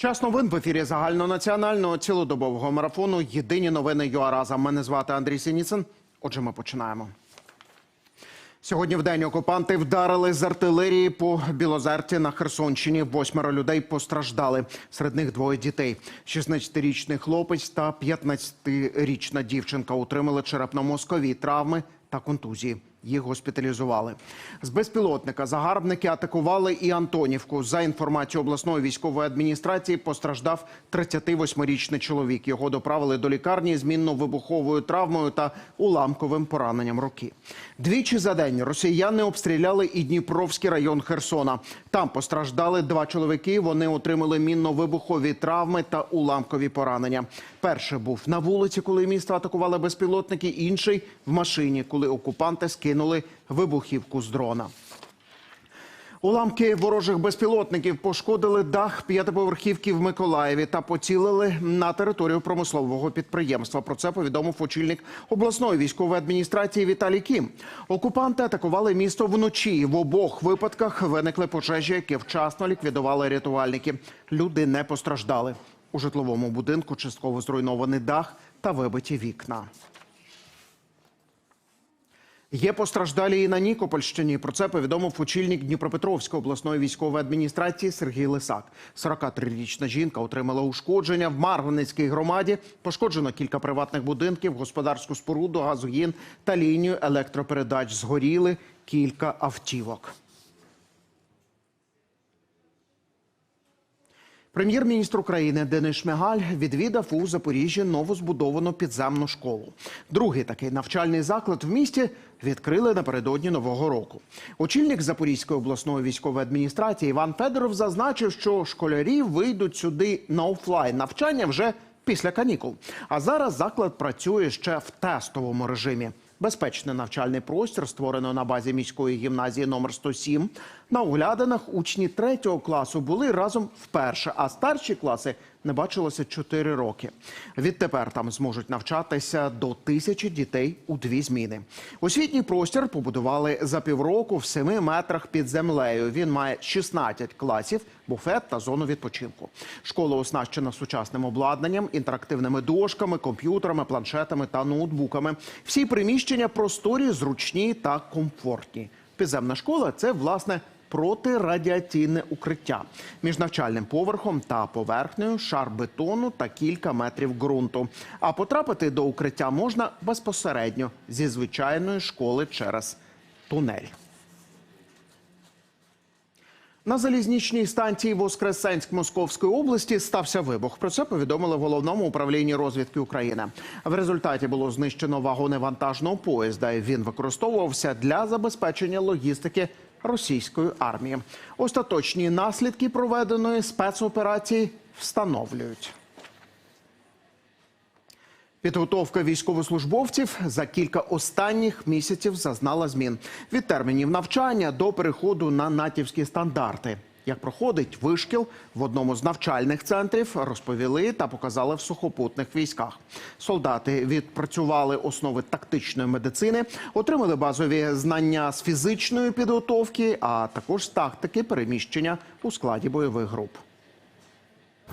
Час новин в ефірі загальнонаціонального цілодобового марафону. Єдині новини ЮАРАЗа. Мене звати Андрій Сініцин. Отже, ми починаємо. Сьогодні в день окупанти вдарили з артилерії по Білозерці на Херсонщині. Восьмеро людей постраждали. Серед них двоє дітей. 16-річний хлопець та 15-річна дівчинка отримали черепно-мозкові травми та контузії. Їх госпіталізували. З безпілотника загарбники атакували і Антонівку. За інформацією обласної військової адміністрації, постраждав 38-річний чоловік. Його доправили до лікарні з мінно-вибуховою травмою та уламковим пораненням руки. Двічі за день росіяни обстріляли і Дніпровський район Херсона. Там постраждали два чоловіки. Вони отримали мінно-вибухові травми та уламкові поранення. Перший був на вулиці, коли місто атакували безпілотники. Інший в машині, коли окупанти скинули вибухівку з дрона. Уламки ворожих безпілотників пошкодили дах п'ятиповерхівки в Миколаєві та поцілили на територію промислового підприємства. Про це повідомив очільник обласної військової адміністрації Віталій Кім. Окупанти атакували місто вночі. В обох випадках виникли пожежі, які вчасно ліквідували рятувальники. Люди не постраждали. У житловому будинку частково зруйнований дах та вибиті вікна. Є постраждалі і на Нікопольщині. Про це повідомив очільник Дніпропетровської обласної військової адміністрації Сергій Лисак. 43-річна жінка отримала ушкодження в Марганецькій громаді. Пошкоджено кілька приватних будинків, господарську споруду, газогін та лінію електропередач. Згоріли кілька автівок. Прем'єр-міністр України Денис Шмигаль відвідав у Запоріжжі новозбудовану підземну школу. Другий такий навчальний заклад в місті відкрили напередодні нового року. Очільник Запорізької обласної військової адміністрації Іван Федоров зазначив, що школярі вийдуть сюди на офлайн навчання вже після канікул. А зараз заклад працює ще в тестовому режимі. Безпечний навчальний простір створено на базі міської гімназії номер 107. На оглядинах учні третього класу були разом вперше, а старші класи не бачилося 4 роки. Відтепер там зможуть навчатися до тисячі дітей у дві зміни. Освітній простір побудували за півроку в 7 метрах під землею. Він має 16 класів, буфет та зону відпочинку. Школа оснащена сучасним обладнанням, інтерактивними дошками, комп'ютерами, планшетами та ноутбуками. Всі приміщення просторі, зручні та комфортні. Підземна школа це власне протирадіаційне укриття між навчальним поверхом та поверхнею, шар бетону та кілька метрів ґрунту. А потрапити до укриття можна безпосередньо зі звичайної школи через тунель. На залізничній станції Воскресенськ Московської області стався вибух. Про це повідомили в головному управлінні розвідки України. В результаті було знищено вагони вантажного поїзда. Він використовувався для забезпечення логістики російської армії. Остаточні наслідки проведеної спецоперації встановлюють. Підготовка військовослужбовців за кілька останніх місяців зазнала змін від термінів навчання до переходу на натівські стандарти. Як проходить вишкіл в одному з навчальних центрів, розповіли та показали в сухопутних військах. Солдати відпрацювали основи тактичної медицини, отримали базові знання з фізичної підготовки, а також з тактики переміщення у складі бойових груп.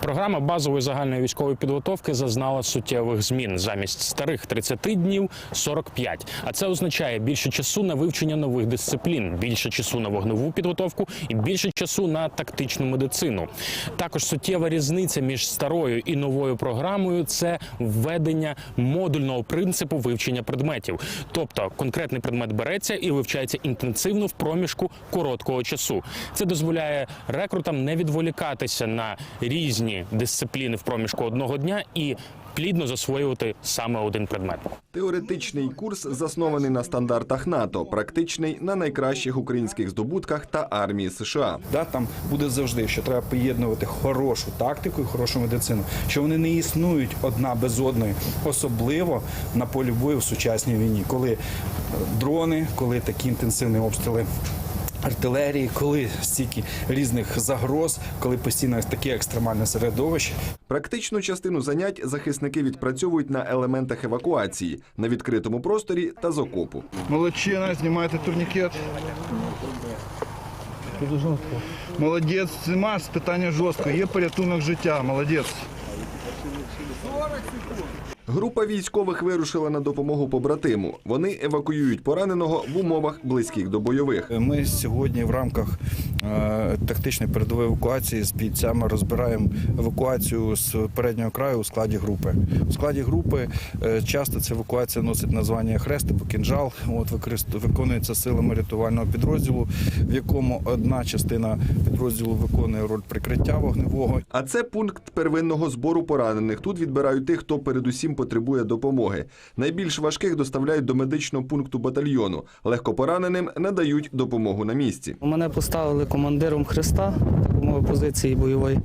Програма базової загальної військової підготовки зазнала суттєвих змін. Замість старих 30 днів 45. А це означає більше часу на вивчення нових дисциплін, більше часу на вогневу підготовку і більше часу на тактичну медицину. Також суттєва різниця між старою і новою програмою це введення модульного принципу вивчення предметів. Тобто конкретний предмет береться і вивчається інтенсивно в проміжку короткого часу. Це дозволяє рекрутам не відволікатися на різні дисципліни в проміжку одного дня і плідно засвоювати саме один предмет. Теоретичний курс заснований на стандартах НАТО, практичний на найкращих українських здобутках та армії США. Да, там буде завжди, що треба поєднувати хорошу тактику і хорошу медицину, що вони не існують одна без одної, особливо на полі бою в сучасній війні, коли дрони, коли такі інтенсивні обстріли. Артилерії, коли стільки різних загроз, коли постійно таке екстремальне середовище, Практичну частину занять захисники відпрацьовують на елементах евакуації на відкритому просторі та з окопу. Молодчина, знімайте турнікет. Молодець, Макс, питання жорстко. Є порятунок життя, молодець. Група військових вирушила на допомогу побратиму. Вони евакуюють пораненого в умовах близьких до бойових. Ми сьогодні в рамках е, тактичної передової евакуації з бійцями розбираємо евакуацію з переднього краю у складі групи. У складі групи е, часто ця евакуація носить названня хрест або кінжал. От виконується силами рятувального підрозділу, в якому одна частина підрозділу виконує роль прикриття вогневого, А це пункт первинного збору поранених. Тут відбирають тих, хто передусім потребує допомоги. Найбільш важких доставляють до медичного пункту батальйону. Легкопораненим надають допомогу на місці. Мене поставили командиром Христа, допомоги позиції бойової,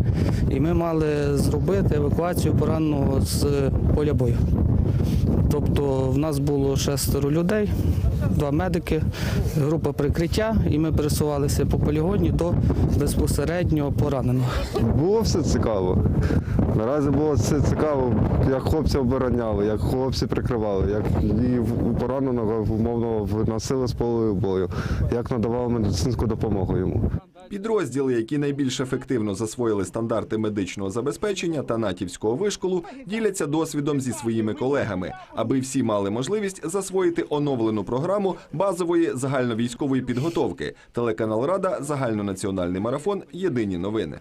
і ми мали зробити евакуацію пораненого з поля бою. Тобто в нас було шестеро людей, два медики, група прикриття, і ми пересувалися по полігоні до безпосереднього пораненого. Було все цікаво. Наразі було все цікаво, як хлопці обороняли, як хлопці прикривали, як і пораненого умовно вносили з полою бою, як надавали медицинську допомогу йому. Підрозділи, які найбільш ефективно засвоїли стандарти медичного забезпечення та натівського вишколу, діляться досвідом зі своїми колегами, аби всі мали можливість засвоїти оновлену програму базової загальновійськової підготовки. Телеканал Рада, загальнонаціональний марафон. Єдині новини.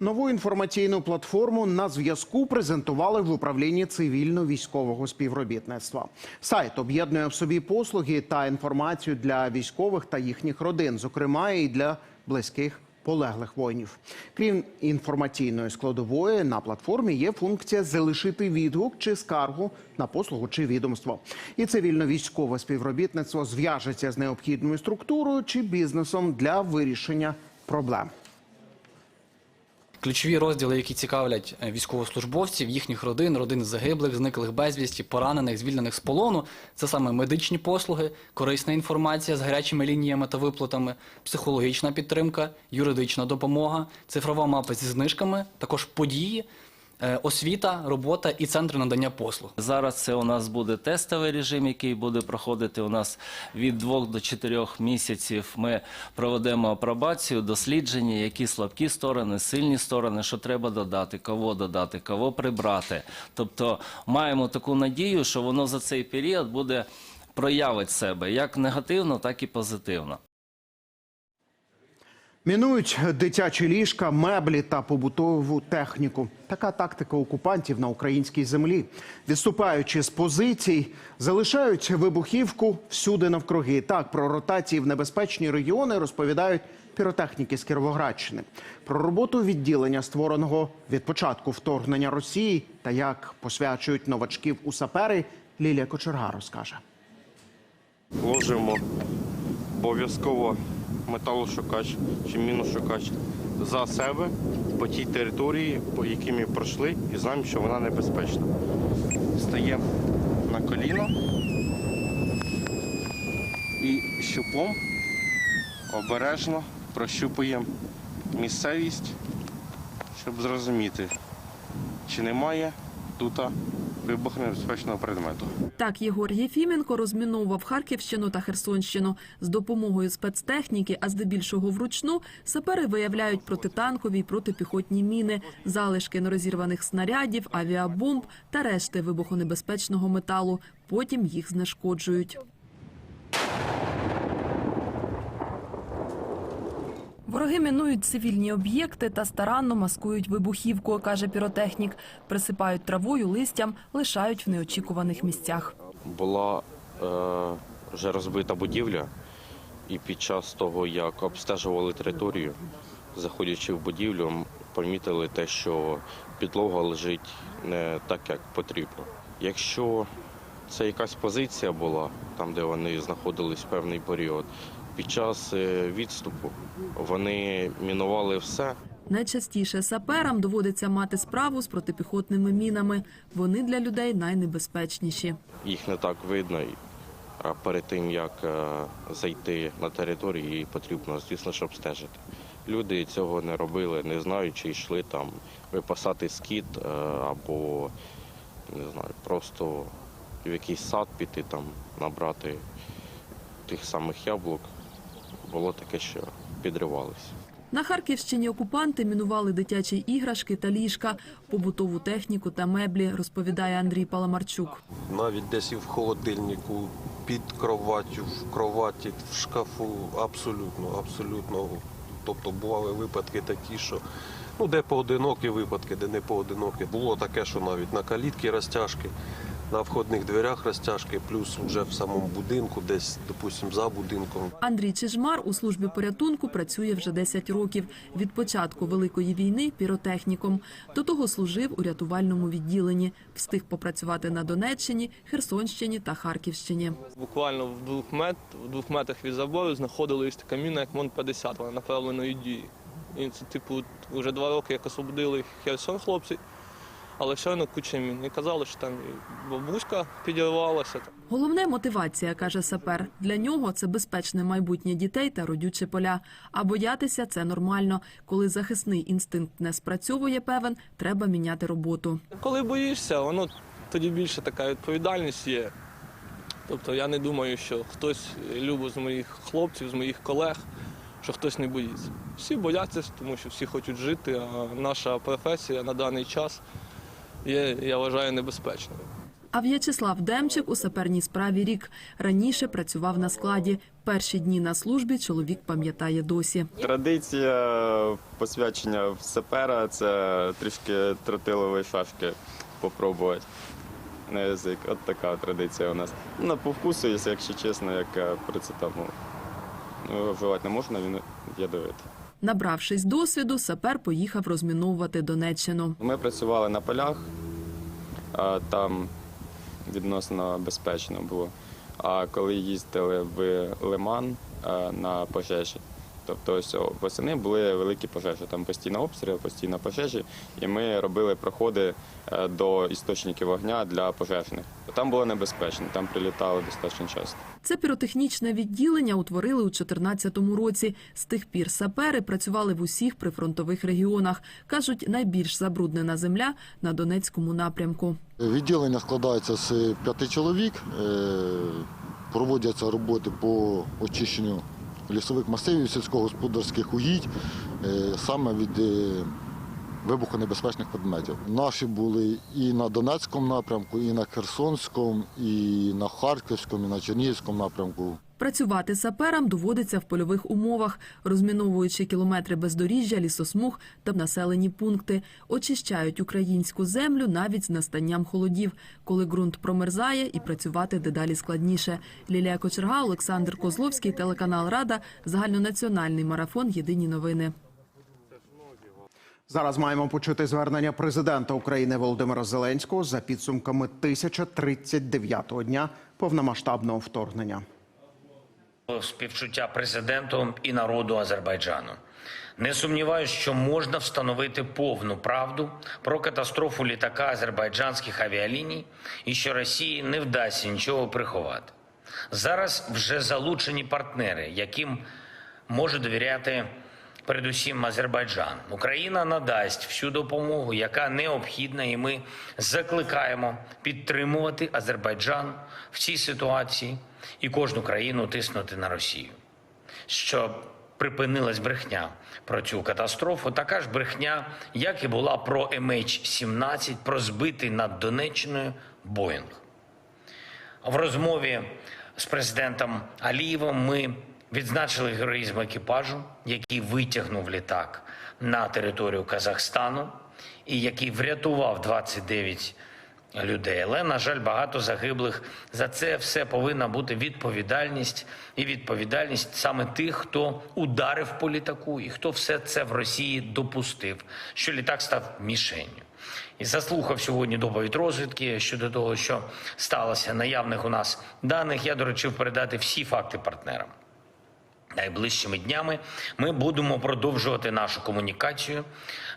Нову інформаційну платформу на зв'язку презентували в управлінні цивільно-військового співробітництва. Сайт об'єднує в собі послуги та інформацію для військових та їхніх родин, зокрема і для близьких полеглих воїнів. Крім інформаційної складової, на платформі є функція залишити відгук чи скаргу на послугу чи відомство. І цивільно-військове співробітництво зв'яжеться з необхідною структурою чи бізнесом для вирішення проблем. Ключові розділи, які цікавлять е, військовослужбовців, їхніх родин, родин загиблих, зниклих безвісті, поранених, звільнених з полону, це саме медичні послуги, корисна інформація з гарячими лініями та виплатами, психологічна підтримка, юридична допомога, цифрова мапа зі знижками, також події, освіта, робота і центри надання послуг. Зараз це у нас буде тестовий режим, який буде проходити у нас від двох до чотирьох місяців. Ми проведемо апробацію, дослідження, які слабкі сторони, сильні сторони, що треба додати, кого додати, кого прибрати. Тобто маємо таку надію, що воно за цей період буде проявить себе як негативно, так і позитивно. Мінують дитячі ліжка, меблі та побутову техніку. Така тактика окупантів на українській землі. Відступаючи з позицій, залишають вибухівку всюди навкруги. Так про ротації в небезпечні регіони розповідають піротехніки з Кіровоградщини. Про роботу відділення, створеного від початку вторгнення Росії, та як посвячують новачків у сапери, Лілія Кочерга розкаже. ложимо обов'язково металошукач чи міношукач за себе по тій території, по якій ми пройшли, і знаємо, що вона небезпечна. Стаємо на коліно і щупом обережно прощупуємо місцевість, щоб зрозуміти, чи немає тут вибухонебезпечного предмету. Так Єгор Єфіменко розміновував Харківщину та Херсонщину. З допомогою спецтехніки, а здебільшого вручну, сапери виявляють протитанкові й протипіхотні міни, залишки нерозірваних снарядів, авіабомб та решти вибухонебезпечного металу. Потім їх знешкоджують. Вороги мінують цивільні об'єкти та старанно маскують вибухівку, каже піротехнік. Присипають травою, листям, лишають в неочікуваних місцях. була е, вже розбита будівля, і під час того, як обстежували територію, заходячи в будівлю, помітили те, що підлога лежить не так, як потрібно. Якщо це якась позиція була, там де вони знаходились певний період, під час е, відступу вони мінували все, Найчастіше саперам доводиться мати справу з протипіхотними мінами. Вони для людей найнебезпечніші. їх не так видно. А перед тим як е, зайти на територію, її потрібно, звісно ж, обстежити. Люди цього не робили, не знаючи, йшли там випасати скіт е, або не знаю, просто в якийсь сад піти там, набрати тих самих яблук. Було таке, що підривалися. На Харківщині окупанти мінували дитячі іграшки та ліжка, побутову техніку та меблі, розповідає Андрій Паламарчук. навіть десь і в холодильнику, під кроваттю, в кроваті, в шкафу. Абсолютно, абсолютно. Тобто бували випадки такі, що ну, де поодинокі випадки, де не поодинокі. Було таке, що навіть на калітки розтяжки, на входних дверях розтяжки, плюс вже в самому будинку, десь, допустимо, за будинком. Андрій Чижмар у службі порятунку працює вже 10 років. Від початку Великої війни піротехніком. До того служив у рятувальному відділенні. Встиг попрацювати на Донеччині, Херсонщині та Харківщині. Буквально в двох, мет, в двох метрах від забору знаходилась така міна, як МОН-50, вона направленої дії. І це, типу, вже два роки як освободили Херсон хлопці, але все одно куча мін. І казали, що там і бабуська підірвалася. Головне мотивація, каже сапер. Для нього це безпечне майбутнє дітей та родючі поля. А боятися це нормально. Коли захисний інстинкт не спрацьовує, певен, треба міняти роботу. Коли боїшся, воно тоді більше така відповідальність є. Тобто я не думаю, що хтось любить з моїх хлопців, з моїх колег, що хтось не боїться. Всі бояться, тому що всі хочуть жити, а наша професія на даний час є, я вважаю, небезпечною. А В'ячеслав Демчик у саперній справі рік. Раніше працював на складі. Перші дні на службі чоловік пам'ятає досі. Традиція посвячення в сапера це трішки тротилової шашки попробувати на язик. От така традиція у нас. На по вкусу, якщо чесно, як е, процетамол. Ну, Вживати не можна, він ядовитий. Набравшись досвіду, сапер поїхав розміновувати Донеччину. Ми працювали на полях, там відносно безпечно було. А коли їздили в Лиман на пожежі, тобто ось восени були великі пожежі, там постійно обстріли, постійно пожежі, і ми робили проходи е, до істочників вогня для пожежних. Там було небезпечно, там прилітали достатньо часто. Це піротехнічне відділення утворили у 2014 році. З тих пір сапери працювали в усіх прифронтових регіонах. Кажуть, найбільш забруднена земля на Донецькому напрямку. Відділення складається з п'яти чоловік. Е, Проводяться роботи по очищенню лісових масивів, сільськогосподарських угідь, е, саме від е, вибухонебезпечних предметів. Наші були і на Донецькому напрямку, і на Херсонському, і на Харківському, і на Чернігівському напрямку. Працювати саперам доводиться в польових умовах, розміновуючи кілометри бездоріжжя, лісосмуг та населені пункти. Очищають українську землю навіть з настанням холодів, коли ґрунт промерзає і працювати дедалі складніше. Лілія Кочерга, Олександр Козловський, телеканал Рада, загальнонаціональний марафон. Єдині новини. Зараз маємо почути звернення президента України Володимира Зеленського за підсумками 1039-го дня повномасштабного вторгнення. Співчуття президенту і народу Азербайджану. Не сумніваюся, що можна встановити повну правду про катастрофу літака азербайджанських авіаліній і що Росії не вдасться нічого приховати. Зараз вже залучені партнери, яким може довіряти передусім Азербайджан. Україна надасть всю допомогу, яка необхідна, і ми закликаємо підтримувати Азербайджан в цій ситуації і кожну країну тиснути на Росію. Щоб припинилась брехня про цю катастрофу, така ж брехня, як і була про MH17, про збитий над Донеччиною Боїнг. В розмові з президентом Алієвим ми відзначили героїзм екіпажу, який витягнув літак на територію Казахстану і який врятував 29 людей. Але, на жаль, багато загиблих. За це все повинна бути відповідальність і відповідальність саме тих, хто ударив по літаку і хто все це в Росії допустив, що літак став мішенню. І заслухав сьогодні доповідь розвідки щодо того, що сталося наявних у нас даних. Я доручив передати всі факти партнерам. Найближчими днями ми будемо продовжувати нашу комунікацію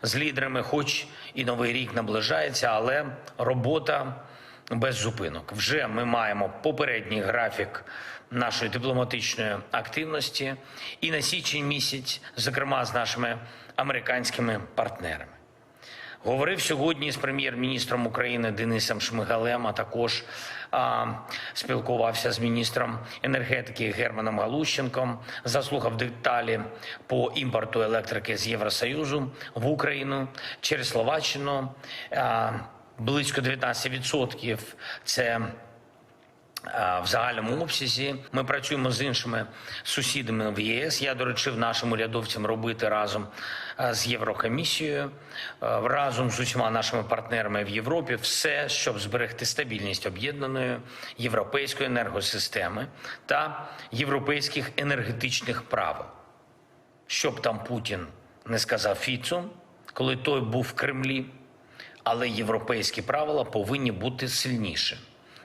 з лідерами, хоч і новий рік наближається, але робота без зупинок. Вже ми маємо попередній графік нашої дипломатичної активності і на січень місяць, зокрема з нашими американськими партнерами. Говорив сьогодні з прем'єр-міністром України Денисом Шмигалем, а також а, спілкувався з міністром енергетики Германом Галущенком. Заслухав деталі по імпорту електрики з Євросоюзу в Україну через Словаччину. А, близько 19% – це в загальному обсязі ми працюємо з іншими сусідами в ЄС. Я доручив нашим урядовцям робити разом з Єврокомісією, разом з усіма нашими партнерами в Європі, все, щоб зберегти стабільність об'єднаної європейської енергосистеми та європейських енергетичних правил. Щоб там Путін не сказав Фіцу, коли той був в Кремлі, але європейські правила повинні бути сильніші,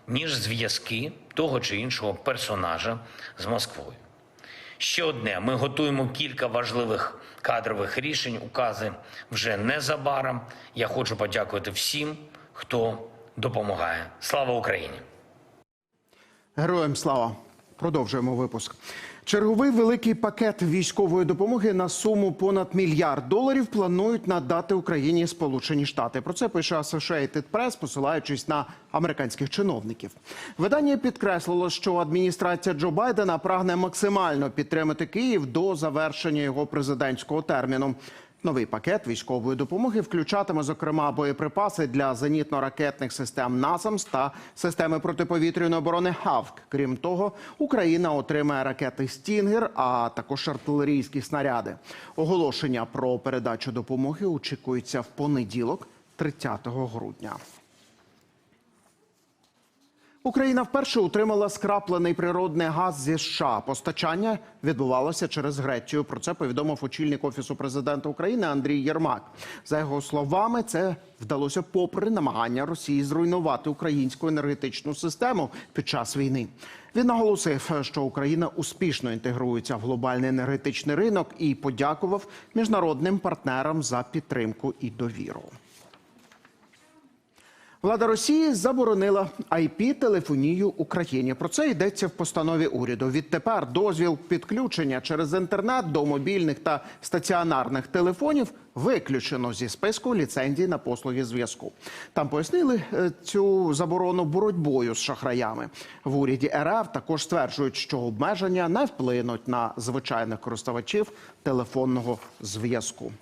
ніж зв'язки того чи іншого персонажа з Москвою. Ще одне: ми готуємо кілька важливих кадрових рішень, укази вже незабаром. Я хочу подякувати всім, хто допомагає. Слава Україні! Героям слава. Продовжуємо випуск. Черговий великий пакет військової допомоги на суму понад мільярд доларів планують надати Україні Сполучені Штати. Про це пише Associated Press, посилаючись на американських чиновників. Видання підкреслило, що адміністрація Джо Байдена прагне максимально підтримати Київ до завершення його президентського терміну. Новий пакет військової допомоги включатиме, зокрема, боєприпаси для зенітно-ракетних систем НАСАМС та системи протиповітряної оборони ХАВК. Крім того, Україна отримає ракети Стінгер, а також артилерійські снаряди. Оголошення про передачу допомоги очікується в понеділок, 30 грудня. Україна вперше отримала скраплений природний газ зі США. Постачання відбувалося через Грецію. Про це повідомив очільник офісу президента України Андрій Єрмак. За його словами, це вдалося попри намагання Росії зруйнувати українську енергетичну систему під час війни. Він наголосив, що Україна успішно інтегрується в глобальний енергетичний ринок і подякував міжнародним партнерам за підтримку і довіру. Влада Росії заборонила IP-телефонію Україні. Про це йдеться в постанові уряду. Відтепер дозвіл підключення через інтернет до мобільних та стаціонарних телефонів виключено зі списку ліцензій на послуги зв'язку. Там пояснили е, цю заборону боротьбою з шахраями. В уряді РФ також стверджують, що обмеження не вплинуть на звичайних користувачів телефонного зв'язку.